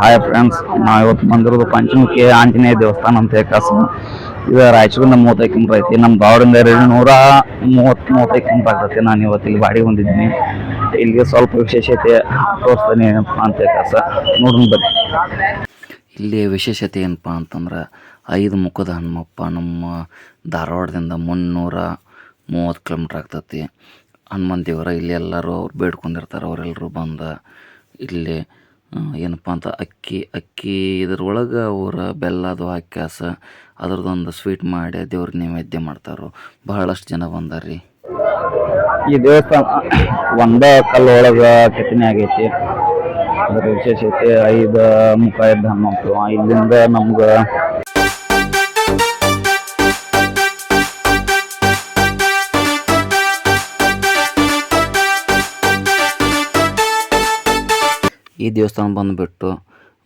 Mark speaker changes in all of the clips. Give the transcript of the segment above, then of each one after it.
Speaker 1: Hi friends ನಾವು ಇವತ್ತು ಬಂದಿರೋದು ಪಂಚಮುಖಿ ಆಂಜನೇಯ ದೇವಸ್ಥಾನ ಅಂತ ಕಾಸು ಇದು ರಾಯಚೂರಿಂದ ಮೂವತ್ತೈದು ಕಿಲೋಮೀಟರ್ ಐತಿ. ನಮ್ಮ ಗಾವಡಿಂದ ಎರಡು ನೂರ ಮೂವತ್ತು, ಮೂವತ್ತೈದು ಆಗ್ತೈತಿ. ನಾನು ಇವತ್ತು ಇಲ್ಲಿ ಬಾಡಿಗೆ ಬಂದಿದ್ದೀನಿ. ಇಲ್ಲಿಗೆ ಸ್ವಲ್ಪ ವಿಶೇಷತೆ ತೋರಿಸ್ತೀನಿ ಏನಪ್ಪ ಅಂತ ಕಾಸ ನೋಡೋಣ ಬನ್ನಿ.
Speaker 2: ಇಲ್ಲಿ ವಿಶೇಷತೆ ಏನಪ್ಪ ಅಂತಂದ್ರೆ ಐದು ಮುಖದ ಹನುಮಪ್ಪ ನಮ್ಮ ಧಾರವಾಡದಿಂದ ಮುನ್ನೂರ ಮೂವತ್ತು ಕಿಲೋಮೀಟ್ರ್ ಆಗ್ತೈತಿ. ಹನುಮಂತ ದೇವರ ಇಲ್ಲಿ ಎಲ್ಲರೂ ಅವ್ರು ಬೇಡ್ಕೊಂಡಿರ್ತಾರೆ. ಅವರೆಲ್ಲರೂ ಬಂದು ಇಲ್ಲಿ ಏನಪ್ಪ ಅಂತ ಅಕ್ಕಿ ಅಕ್ಕಿ ಇದ್ರೊಳಗೆ ಬೆಲ್ಲ ಅದು ಹಾಕ್ಯಾಸ ಅದ್ರದ್ದೊಂದು ಸ್ವೀಟ್ ಮಾಡಿ ದೇವ್ರ ನೈವೇದ್ಯ ಮಾಡ್ತಾರೆ. ಬಹಳಷ್ಟು ಜನ ಬಂದಾರ್ರಿ.
Speaker 1: ಈ ದೇವಸ್ಥಾನ ಕಲ್ಲು ಒಳಗೆ ಕೆತ್ತನೆ ಆಗೈತಿ. ಅದ್ರ ವಿಶೇಷತೆ ಐದು ಮುಖ ಇದ್ದ ಹನುಮಂತು ಇಲ್ಲಿಂದ ನಮ್ಗೆ
Speaker 2: ಈ ದೇವಸ್ಥಾನ ಬಂದುಬಿಟ್ಟು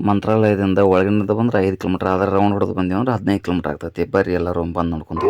Speaker 2: ಮಂತ್ರಾಲಯದಿಂದ ಒಳಗಿನಿಂದ ಬಂದ್ರೆ ಐದು ಕಿಲೋಮೀಟ್ರ್ ಅದರ ರೌಂಡ್ ಹೊಡೆದು ಬಂದೇವೆ ಅಂದ್ರೆ ಹದಿನೈದು ಕಿಲೋಮೀಟ್ರ್ ಆಗ್ತೈತಿ ಬರ್ರಿ ಎಲ್ಲರೂ ಬಂದು
Speaker 1: ನೋಡ್ಕೊಂತ.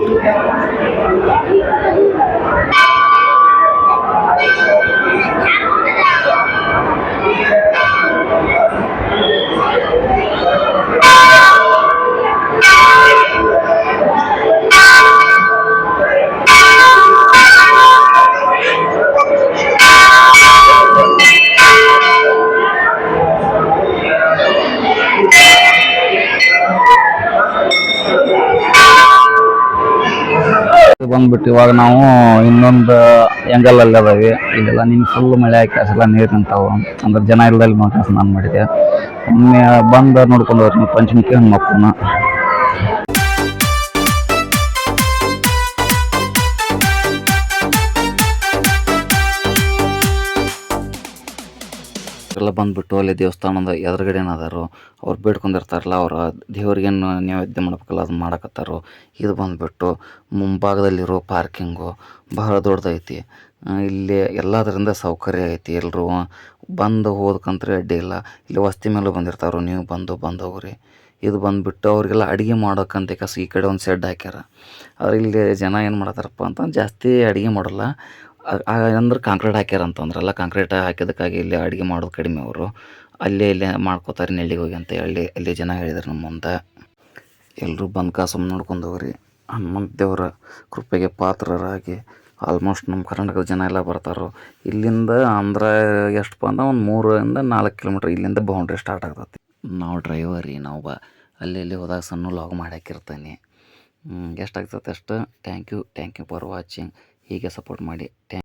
Speaker 1: ಬಂದ್ಬಿಟ್ಟು ಇವಾಗ ನಾವು ಇನ್ನೊಂದು ಎಂಗಲ್ ಅಲ್ಲಿ ಅದಾವೆ ಇಲ್ಲೆಲ್ಲ ನಿನ್ ಫುಲ್ ಮಳೆ ಆಕಾಶೆಲ್ಲ ನೀರು ನಿಂತಾವು. ಅಂದ್ರೆ ಜನ ಇಲ್ಲದಲ್ಲಿ ಮಾತ್ರ ಸ್ನಾನ ಮಾಡಿದೆ. ಒಮ್ಮೆ ಬಂದು ನೋಡ್ಕೊಂಡು ಹೋಗ್ತೀನಿ ಪಂಚಮುಖಿ ಹಣ್ಣು ಹನುಮಪ್ಪನ.
Speaker 2: ಎಲ್ಲ ಬಂದುಬಿಟ್ಟು ಅಲ್ಲಿ ದೇವಸ್ಥಾನದ ಎದುರುಗಡೆ ಅದಾರು ಅವ್ರು ಬೇಡ್ಕೊಂಡಿರ್ತಾರಲ್ಲ, ಅವ್ರ ದೇವ್ರಿಗೇನು ನೈವೇದ್ಯ ಮಾಡ್ಬೇಕಲ್ಲ, ಅದನ್ನ ಮಾಡಕತ್ತಾರು, ಇದು ಬಂದುಬಿಟ್ಟು ಮುಂಭಾಗದಲ್ಲಿರೋ ಪಾರ್ಕಿಂಗು ಬಹಳ ದೊಡ್ಡದೈತಿ. ಇಲ್ಲಿ ಎಲ್ಲದರಿಂದ ಸೌಕರ್ಯ ಐತಿ. ಎಲ್ಲರೂ ಬಂದು ಹೋದಕ್ಕಂತೂ ಅಡ್ಡಿ ಇಲ್ಲ. ಇಲ್ಲಿ ವಸ್ತಿ ಮೇಲೆ ಬಂದಿರ್ತಾರೆ ನೀವು ಬಂದು ಬಂದು ಹೋಗ್ರಿ ಇದು ಬಂದುಬಿಟ್ಟು ಅವರಿಗೆಲ್ಲ ಅಡುಗೆ ಮಾಡೋಕ್ಕಂತ ಕಸ ಈ ಕಡೆ ಒಂದು ಶೆಡ್ ಹಾಕ್ಯಾರ. ಆದ್ರೆ ಇಲ್ಲಿ ಜನ ಏನು ಮಾಡ್ತಾರಪ್ಪ ಅಂತ ಜಾಸ್ತಿ ಅಡುಗೆ ಮಾಡಲ್ಲ. ಅಂದ್ರೆ ಕಾಂಕ್ರೀಟ್ ಹಾಕ್ಯಾರ ಅಂತಂದ್ರಲ್ಲ ಕಾಂಕ್ರೀಟ್ ಹಾಕಿದ್ದಕ್ಕಾಗಿ ಇಲ್ಲಿ ಅಡುಗೆ ಮಾಡೋದು ಕಡಿಮೆ ಅವರು. ಅಲ್ಲೇ ಇಲ್ಲೇ ಮಾಡ್ಕೋತಾರೆ ನೆಲ್ಲಿಗೆ ಹೋಗಿ ಅಂತ ಹೇಳಿ ಅಲ್ಲಿ ಜನ ಹೇಳಿದ್ರು ನಮ್ಮ ಮುಂದೆ. ಎಲ್ಲರೂ ಬಂದು ಕಾಸು ನೋಡ್ಕೊಂಡು ಹೋಗ್ರಿ. ಹನುಮಂತ ದೇವರ ಕೃಪೆಗೆ ಪಾತ್ರರಾಗಿ ಆಲ್ಮೋಸ್ಟ್ ನಮ್ಮ ಕರ್ನಾಟಕದ ಜನ ಎಲ್ಲ ಬರ್ತಾರೋ. ಇಲ್ಲಿಂದ ಆಂಧ್ರ ಎಷ್ಟಪ್ಪ ಅಂದ್ರೆ ಒಂದು ಮೂರರಿಂದ ನಾಲ್ಕು ಕಿಲೋಮೀಟ್ರ್ ಇಲ್ಲಿಂದ ಬೌಂಡ್ರಿ ಸ್ಟಾರ್ಟ್ ಆಗ್ತೈತಿ. ನಾವು ಡ್ರೈವರ್ ರೀ, ನಾವು ಬಾ. ಅಲ್ಲಿ ಇಲ್ಲಿ ಹೋದಾಗ ಸಣ್ಣ ಲಾಗ್ ಮಾಡಿ ಹಾಕಿರ್ತಾನೆ. ಎಷ್ಟಾಗ್ತೈತೆ ಅಷ್ಟು? Thank you thank you for watching ಹೀಗೆ ಸಪೋರ್ಟ್ ಮಾಡಿ. ಥ್ಯಾಂಕ್